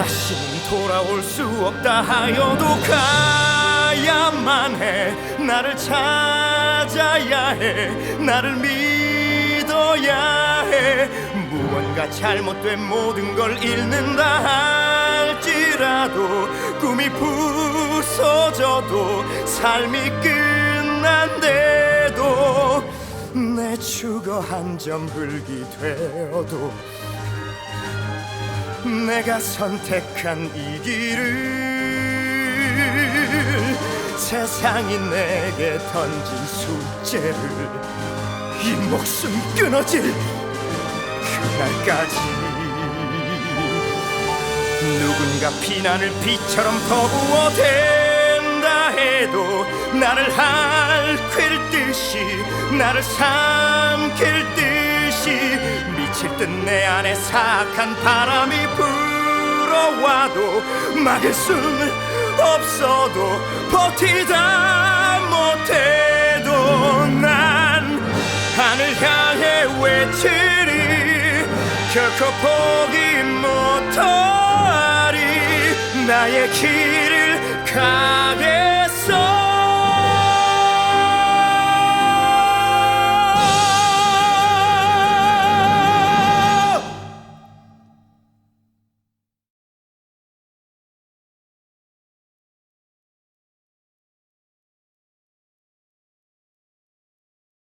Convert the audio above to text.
다시는 돌아올 수 없다 하여도 가야만 해. 나를 찾아야 해. 나를 믿어야 해. 무언가 잘못된 모든 걸 잃는다 할지라도 꿈이 부서져도 삶이 끝난데도 내 주거 한점 흙이 되어도 내가 선택한 이 길을 세상이 내게 던진 숙제를 이 목숨 끊어질 그날까지. 누군가 피난을 비처럼 퍼부어 댄다 해도 나를 할퀴를 듯이 나를 삼킬 듯이 미칠 듯내 안에 사악한 바람이 불어와도 막을 수는 없어도 버티다 못해도 난 하늘 향해 외치리 결코 포기 못하리. 나의 가겠어